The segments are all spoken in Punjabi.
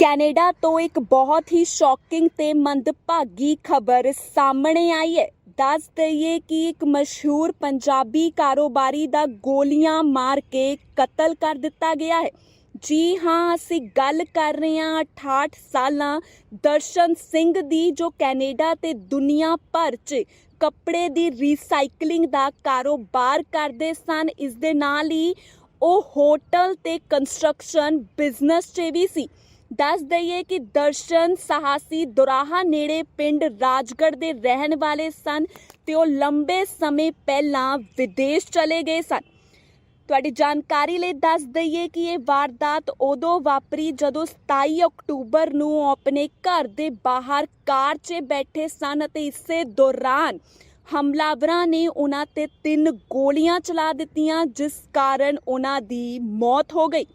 ਕੈਨੇਡਾ ਤੋਂ ਇੱਕ ਬਹੁਤ ਹੀ ਸ਼ੌਕਿੰਗ ਤੇ ਮੰਦਭਾਗੀ ਖਬਰ ਸਾਹਮਣੇ ਆਈ ਹੈ। ਦੱਸ ਦਈਏ ਕਿ ਇੱਕ ਮਸ਼ਹੂਰ ਪੰਜਾਬੀ ਕਾਰੋਬਾਰੀ ਦਾ ਗੋਲੀਆਂ ਮਾਰ ਕੇ ਕਤਲ ਕਰ ਦਿੱਤਾ ਗਿਆ ਹੈ। ਜੀ ਹਾਂ, ਅਸੀਂ ਗੱਲ ਕਰ ਰਹੇ ਹਾਂ 68 ਸਾਲਾਂ ਦਰਸ਼ਨ ਸਿੰਘ ਦੀ, ਜੋ ਕੈਨੇਡਾ ਤੇ ਦੁਨੀਆ ਭਰ 'ਚ ਕੱਪੜੇ ਦੀ ਰੀਸਾਈਕਲਿੰਗ ਦਾ ਕਾਰੋਬਾਰ ਕਰਦੇ ਸਨ। ਇਸ ਦੇ ਨਾਲ ਹੀ ਉਹ ਹੋਟਲ ਤੇ ਕੰਸਟਰਕਸ਼ਨ ਬਿਜ਼ਨਸ 'ਚ ਵੀ ਸੀ। ਦੱਸ ਦਈਏ ਕਿ ਦਰਸ਼ਨ ਸਾਹਸੀ ਦੁਰਾਹਾ ਨੇੜੇ ਪਿੰਡ ਰਾਜਗੜ੍ਹ ਦੇ ਰਹਿਣ ਵਾਲੇ ਸਨ ਤੇ ਉਹ ਲੰਬੇ ਸਮੇਂ ਪਹਿਲਾਂ ਵਿਦੇਸ਼ ਚਲੇ ਗਏ ਸਨ। ਤੁਹਾਡੀ ਜਾਣਕਾਰੀ ਲਈ ਦੱਸ ਦਈਏ ਕਿ ਇਹ ਵਾਰਦਾਤ ਉਦੋਂ ਵਾਪਰੀ ਜਦੋਂ 27 ਅਕਤੂਬਰ ਨੂੰ ਉਹ ਆਪਣੇ ਘਰ ਦੇ ਬਾਹਰ ਕਾਰ 'ਚ ਬੈਠੇ ਸਨ ਅਤੇ ਇਸੇ ਦੌਰਾਨ ਹਮਲਾਵਰਾਂ ਨੇ ਉਹਨਾਂ ਤੇ ਤਿੰਨ ਗੋਲੀਆਂ ਚਲਾ ਦਿੱਤੀਆਂ, ਜਿਸ ਕਾਰਨ ਉਹਨਾਂ ਦੀ ਮੌਤ ਹੋ ਗਈ।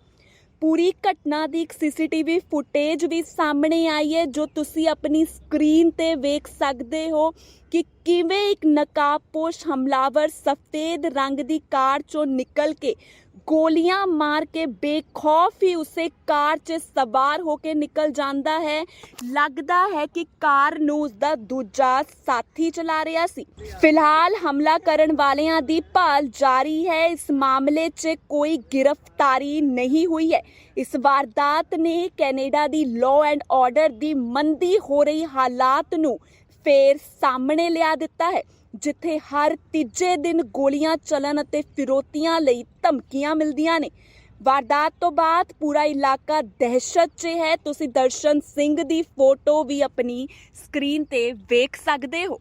ਪੂਰੀ ਘਟਨਾ ਦੀ ਇੱਕ ਸੀਸੀਟੀਵੀ ਫੁਟੇਜ ਵੀ ਸਾਹਮਣੇ ਆਈ ਹੈ ਜੋ ਤੁਸੀਂ ਆਪਣੀ ਸਕਰੀਨ ਤੇ ਵੇਖ ਸਕਦੇ ਹੋ। ਕਿ ਕਿਵੇਂ ਇੱਕ ਨਕਾਬਪੋਸ਼ ਹਮਲਾਵਰ ਸਫੇਦ ਰੰਗ ਦੀ ਕਾਰ ਚੋਂ ਨਿਕਲ ਕੇ ਗੋਲੀਆਂ ਮਾਰ ਕੇ ਬੇਖੌਫ ਹੀ ਉਸੇ ਕਾਰ 'ਚ ਸਵਾਰ ਹੋ ਕੇ ਨਿਕਲ ਜਾਂਦਾ ਹੈ। ਲੱਗਦਾ ਹੈ ਕਿ ਕਾਰ ਨੂੰ ਉਸਦਾ ਦੂਜਾ ਸਾਥੀ ਚਲਾ ਰਿਹਾ ਸੀ। ਫਿਲਹਾਲ ਹਮਲਾ ਕਰਨ ਵਾਲਿਆਂ ਦੀ ਭਾਲ ਜਾਰੀ ਹੈ। ਇਸ ਮਾਮਲੇ 'ਚ ਕੋਈ ਗ੍ਰਿਫਤਾਰੀ ਨਹੀਂ ਹੋਈ ਹੈ। ਇਸ ਵਾਰਦਾਤ ਨੇ ਕੈਨੇਡਾ ਦੀ ਲਾਅ ਐਂਡ ਆਰਡਰ ਦੀ ਮੰਦੀ ਹੋ ਰਹੀ ਹਾਲਾਤ ਨੂੰ ਫੇਰ ਸਾਹਮਣੇ ਲਿਆ ਦਿੱਤਾ ਹੈ, ਜਿੱਥੇ ਹਰ ਤੀਜੇ ਦਿਨ ਗੋਲੀਆਂ ਚੱਲਣ ਅਤੇ ਫਿਰੋਤੀਆਂ ਲਈ ਧਮਕੀਆਂ ਮਿਲਦੀਆਂ ਨੇ। ਵਾਰਦਾਤ ਤੋਂ ਬਾਅਦ ਪੂਰਾ ਇਲਾਕਾ ਦਹਿਸ਼ਤ 'ਚ ਹੈ। ਤੁਸੀਂ ਦਰਸ਼ਨ ਸਿੰਘ ਦੀ ਫੋਟੋ ਵੀ ਆਪਣੀ ਸਕਰੀਨ ਤੇ ਵੇਖ ਸਕਦੇ ਹੋ।